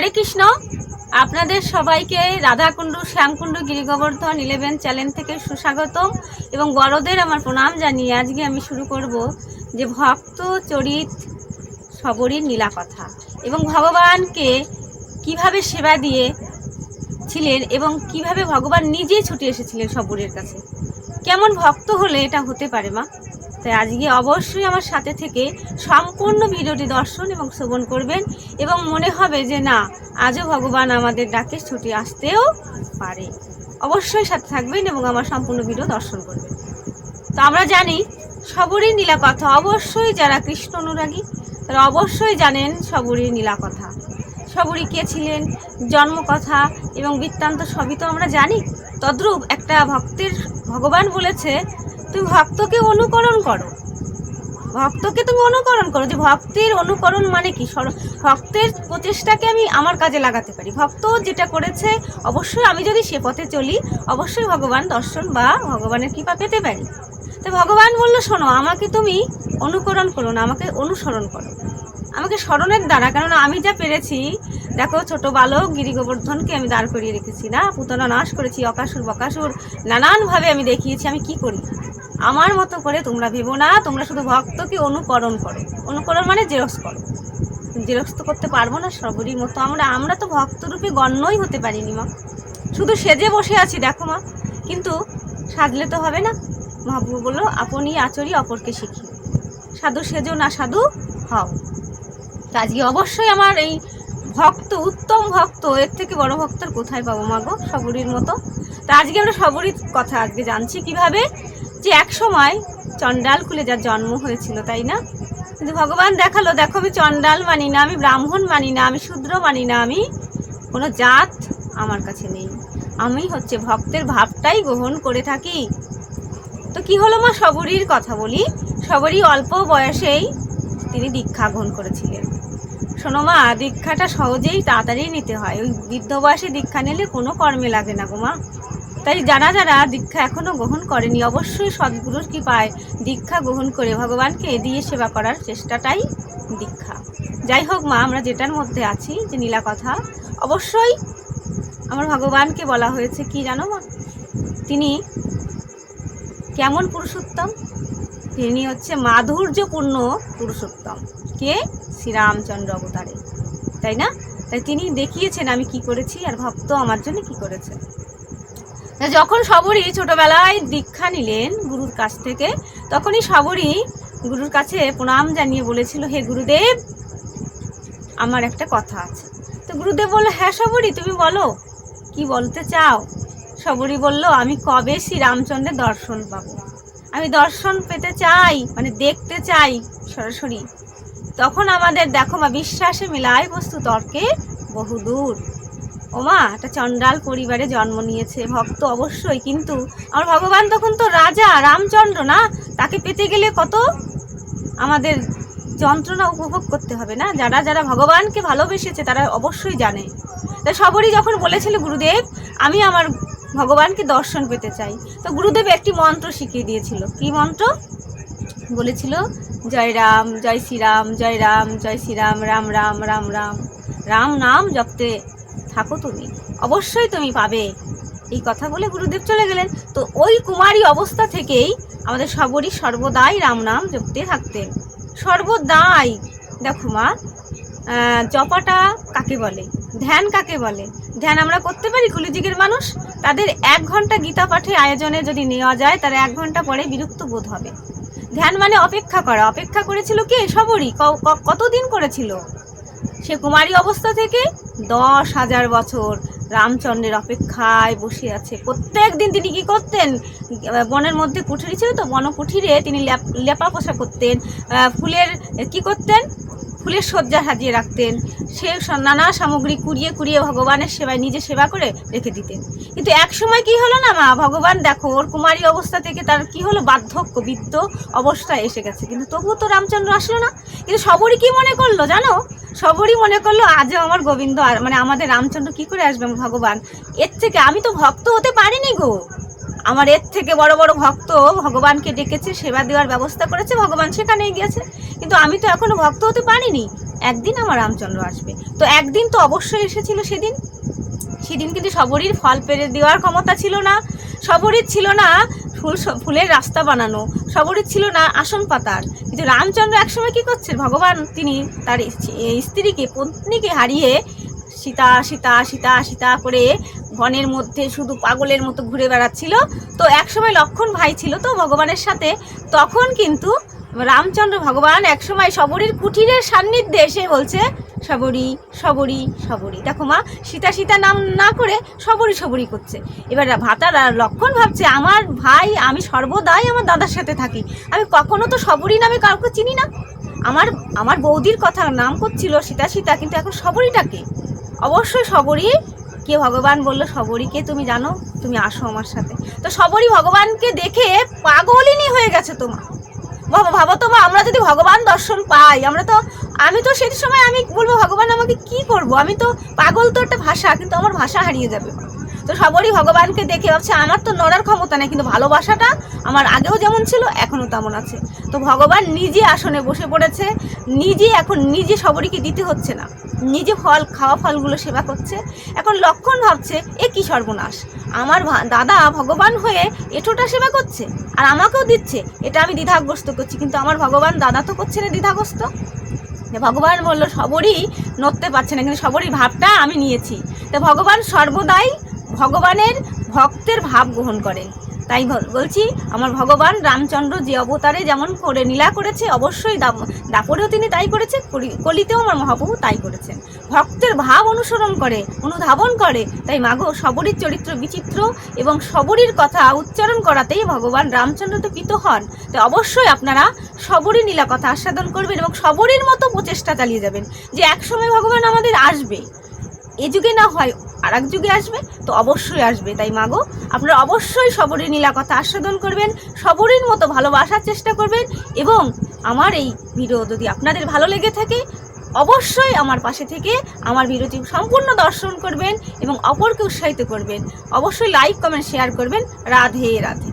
হরে কৃষ্ণ। আপনাদের সবাইকে Radhakunda, Shyamkunda, Girigovardhan eleven channel থেকে সুস্বাগতম এবং বড়দের আমার প্রণাম জানিয়ে আজকে আমি শুরু করব যে ভক্ত চরিত সবরীর নীলা কথা এবং ভগবানকে কীভাবে সেবা দিয়ে ছিলেন এবং কীভাবে ভগবান নিজেই ছুটে এসেছিলেন সবরীর কাছে। কেমন ভক্ত হলে এটা হতে পারে মা? তাই আজকে অবশ্যই আমার সাথে থেকে সম্পূর্ণ ভিডিওটি দর্শন এবং শ্রবণ করবেন এবং মনে হবে যে না, আজও ভগবান আমাদের ডাকে ছুটি আসতেও পারে। অবশ্যই সাথে থাকবেন এবং আমার সম্পূর্ণ ভিডিও দর্শন করবেন। তো আমরা জানি, সবরই নীলা কথা অবশ্যই যারা কৃষ্ণ অনুরাগী, তারা অবশ্যই জানেন সবরই নীলা কথা সবরী কে ছিলেন, জন্মকথা এবং বৃত্তান্ত সবই তো আমরা জানি। তদ্রূপ একটা ভক্তের ভগবান বলেছে তুমি ভক্তকে অনুকরণ করো। ভক্তকে তুমি অনুকরণ করো। যে ভক্তের অনুকরণ মানে কি? ভক্তের প্রচেষ্টাকে আমি আমার কাজে লাগাতে পারি। ভক্ত যেটা করেছে, অবশ্যই আমি যদি সে পথে চলি, অবশ্যই ভগবান দর্শন বা ভগবানের কৃপা পেতে পারি। তো ভগবান বলল, শোনো, আমাকে তুমি অনুকরণ করো না, আমাকে অনুসরণ করো। আমাকে স্মরণের দ্বারা, কেননা আমি যা পেরেছি, দেখো ছোট বালক গিরি গোবর্ধনকে আমি দাঁড় করিয়ে রেখেছি না? পুতনা নাশ করেছি, অকাসুর বকাসুর, নানানভাবে আমি দেখিয়েছি, আমি কি করি? আমার মতো করে তোমরা ভেবো না, তোমরা শুধু ভক্তকে অনুকরণ করো। অনুকরণ মানে জেরক্স করো। জেরক্স তো করতে পারব না সবরই মতো, আমরা আমরা তো ভক্তরূপে গণ্যই হতে পারিনি মা। শুধু সেজে বসে আছি, দেখো মা। কিন্তু সাজলে তো হবে না। মহাপ্রভু বলল, আপনি আচরি অপরকে শিখি। সাধু সেজো না সাধু হও। তো আজকে অবশ্যই আমার এই ভক্ত, উত্তম ভক্ত, এর থেকে বড় ভক্তর কোথায় পাবো মাগো সবরীর মতো। তা আজকে আমরা সবরীর কথা আজকে জানছি কীভাবে যে এক সময় চণ্ডাল খুলে যার জন্ম হয়েছিল, তাই না? কিন্তু ভগবান দেখাল, দেখো আমি চণ্ডাল মানি না, আমি ব্রাহ্মণ মানি না, আমি শূদ্র মানি না, আমি কোনো জাত আমার কাছে নেই। আমি হচ্ছে ভক্তের ভাবটাই গ্রহণ করে থাকি। তো কি হলো মা সবরীর কথা বলি? সবরই অল্প বয়সেই তিনি দীক্ষা গ্রহণ করেছিলেন। শোনো মা, দীক্ষাটা সহজেই তাড়াতাড়ি নিতে হয়। ওই বৃদ্ধ বয়সে দীক্ষা নিলে কোনো কর্মে লাগে না গো মা। তাই যারা যারা দীক্ষা এখনও গ্রহণ করেনি, অবশ্যই সদ্গুরুর কৃপায় দীক্ষা গ্রহণ করে ভগবানকে দিয়ে সেবা করার চেষ্টাটাই দীক্ষা। যাই হোক মা, আমরা যেটার মধ্যে আছি, যে নীলা কথা, অবশ্যই আমার ভগবানকে বলা হয়েছে, কি জানো মা? তিনি কেমন পুরুষোত্তম? তিনি হচ্ছে মাধুর্যপূর্ণ পুরুষোত্তম। কে? শ্রীরামচন্দ্র অবতারে। তাই না? তাই তিনি দেখিয়েছেন আমি কি করেছি আর ভক্ত আমার জন্য কি করেছে। যখন সবরই ছোটবেলায় দীক্ষা নিলেন গুরুর কাছ থেকে, তখনই সবরই গুরুর কাছে প্রণাম জানিয়ে বলেছিল, হে গুরুদেব, আমার একটা কথা আছে। তো গুরুদেব বলল হ্যাঁ সবরী তুমি বলো, কি বলতে চাও? সবরী বলল, আমি কবে শ্রী রামচন্দ্রের দর্শন পাবো? আমি দর্শন পেতে চাই মানে দেখতে চাই সরাসরি। তখন আমাদের দেখো মা, বিশ্বাসে মিলায় বস্তু তর্কে বহুদূর ওমা, একটা চণ্ডাল পরিবারে জন্ম নিয়েছে, ভক্ত অবশ্যই, কিন্তু আমার ভগবান তখন তো রাজা, রামচন্দ্র না? তাকে পেতে গেলে কত আমাদের যন্ত্রণা উপভোগ করতে হবে না? যারা যারা ভগবানকে ভালোবেসেছে, তারা অবশ্যই জানে। তা সবরই যখন বলেছিল গুরুদেব, আমি আমার ভগবানকে দর্শন পেতে চাই। তো গুরুদেব একটি মন্ত্র শিখিয়ে দিয়েছিল। কি মন্ত্র? বলেছিল, জয় রাম, জয় শ্রীরাম, জয় রাম, জয় শ্রীরাম, রাম রাম রাম রাম। রাম নাম জপতে থাকো তুমি। অবশ্যই তুমি পাবে। এই কথা বলে গুরুদেব চলে গেলেন। তো ওই কুমারী অবস্থা থেকেই আমাদের সবরই সর্বদাই রাম নাম জপতে থাকতেন। সর্বদাই। দেখো মা জপাটা কাকে বলে? ধ্যান কাকে বলে? ধ্যান আমরা করতে পারি? কলিযুগের মানুষ তাদের এক ঘণ্টা গীতা পাঠে আয়োজনে যদি নেওয়া যায়, তার এক ঘণ্টা পরে বিরক্ত বোধ হবে। ধ্যান মানে অপেক্ষা করা। অপেক্ষা করেছিল কে? সবরই। কতদিন করেছিল? সে কুমারী অবস্থা থেকে দশ হাজার বছর রামচন্দ্রের অপেক্ষায় বসে আছে। প্রত্যেক দিন তিনি কি করতেন? বনের মধ্যে কুঠুরি ছিল তো? বনকুঠিরে তিনি লেপ- পোষা করতেন। ফুলের, কি করতেন? ফুলের সজ্জা সাজিয়ে রাখতেন। সে নানা সামগ্রী কুড়িয়ে কুড়িয়ে ভগবানের সেবায় নিজে সেবা করে রেখে দিতেন। কিন্তু এক সময় কি হলো না, মা? ভগবান, দেখো, ওর কুমারী অবস্থা থেকে তার কি হলো? বার্ধক্য বৃদ্ধ অবস্থায় এসে গেছে। কিন্তু তবুও তো রামচন্দ্র আসলো না। কিন্তু সবরই কি মনে করল জানো? সবরই মনে করল, আজও আমার গোবিন্দ আর মানে আমাদের রামচন্দ্র কি করে আসবে ভগবান? এর থেকে আমি তো ভক্ত হতে পারিনি গো। আমার এর থেকে বড় বড় ভক্ত ভগবানকে ডেকেছে, সেবা দেওয়ার ব্যবস্থা করেছে, ভগবান সেখানে গিয়েছে। কিন্তু আমি তো এখনও ভক্ত হতে পারিনি। একদিন আমার রামচন্দ্র আসবে। তো একদিন তো অবশ্যই এসেছিল সেদিন। সেদিন কিন্তু সবরই ফল পেরে দেওয়ার ক্ষমতা ছিল না। সবরই ছিল না ফুল ফুলের রাস্তা বানানো। সবরই ছিল না আসন পাতার। কিন্তু রামচন্দ্র একসময় কি করছেন ভগবান, তিনি তার স্ত্রীকে, পত্নীকে হারিয়ে সীতা সীতা সীতা সীতা করে বনের মধ্যে শুধু পাগলের মতো ঘুরে বেড়াচ্ছিল। তো একসময় লক্ষণ ভাই ছিল তো ভগবানের সাথে, তখন কিন্তু রামচন্দ্র ভগবান একসময় সবরীর কুটিরের সান্নিধ্যে এসে বলছে সবরী সবরী সবরী দেখো মা, সীতা সীতা নাম না করে সবরী সবরী করছে। এবার ভাতার লক্ষণ ভাবছে, আমার ভাই, আমি সর্বদাই আমার দাদার সাথে থাকি। আমি কখনো তো সবরী নামে কাউকে চিনি না। আমার আমার বৌদির কথা নাম করছিল সীতা সীতা, কিন্তু এখন সবরীটাকে অবশ্যই সবরই কে ভগবান বলল সবরীকে তুমি জানো? তুমি আসো আমার সাথে। তো সবরই ভগবানকে দেখে পাগলিনী হয়ে গেছে তোমার বাবা ভাবো তো আমরা যদি ভগবান দর্শন পাই, আমরা তো, আমি তো সেই সময় আমি বলব, ভগবান, আমাকে কি করব? আমি তো পাগল তো একটা ভাষা, কিন্তু আমার ভাষা হারিয়ে যাবে। তো সবরই ভগবানকে দেখে ভাবছে, আমার তো নড়ার ক্ষমতা নেই, কিন্তু ভালোবাসাটা আমার আগেও যেমন ছিল, এখনও তেমন আছে। তো ভগবান নিজে আসনে বসে পড়েছে, নিজে এখন নিজে সবরীকে দিতে হচ্ছে না। নিজে ফল, খাওয়া ফলগুলো সেবা করছে। এখন লক্ষণ ভাবছে, এ কি সর্বনাশ? আমার দাদা ভগবান হয়ে এটোটা সেবা করছে, আর আমাকেও দিচ্ছে, এটা আমি দ্বিধাগ্রস্ত করছি, কিন্তু আমার ভগবান দাদা তো করছে না দ্বিধাগ্রস্ত? ভগবান বলল, সবরই নড়তে পারছে না, কিন্তু সবরই ভাবটা আমি নিয়েছি। তো ভগবান সর্বদাই ভগবানের ভক্তের ভাব গ্রহণ করেন তাই বল- বলছি, আমার ভগবান রামচন্দ্র যে অবতারে যেমন করে নীলা করেছে, অবশ্যই দাপ- দাপরেও তিনি তাই করেছে কলি- কলিতেও আমার মহাপ্রভু তাই করেছেন। ভক্তের ভাব অনুসরণ করে, অনুধাবন করে, তাই মাগো সবরীর চরিত্র বিচিত্র এবং সবরীর কথা উচ্চারণ করাতেই ভগবান রামচন্দ্র তো পিত হন। তাই অবশ্যই আপনারা সবরী নীলা কথা আস্বাদন করবেন এবং সবরীর মতো প্রচেষ্টা চালিয়ে যাবেন, যে একসময় ভগবান আমাদের আসবে। এ যুগে না হয় আর এক যুগে আসবে, তো অবশ্যই আসবে, তাই মাগো আপনারা অবশ্যই সবরই নীলা কথা আস্বাদন করবেন, সবরীর মতো ভালোবাসার চেষ্টা করবেন এবং আমার এই ভিডিও যদি আপনাদের ভালো লেগে থাকে, অবশ্যই আমার পাশে থেকে আমার ভিডিওটি সম্পূর্ণ দর্শন করবেন এবং অপরকে উৎসাহিত করবেন। অবশ্যই লাইক কমেন্ট শেয়ার করবেন। রাধে রাধে।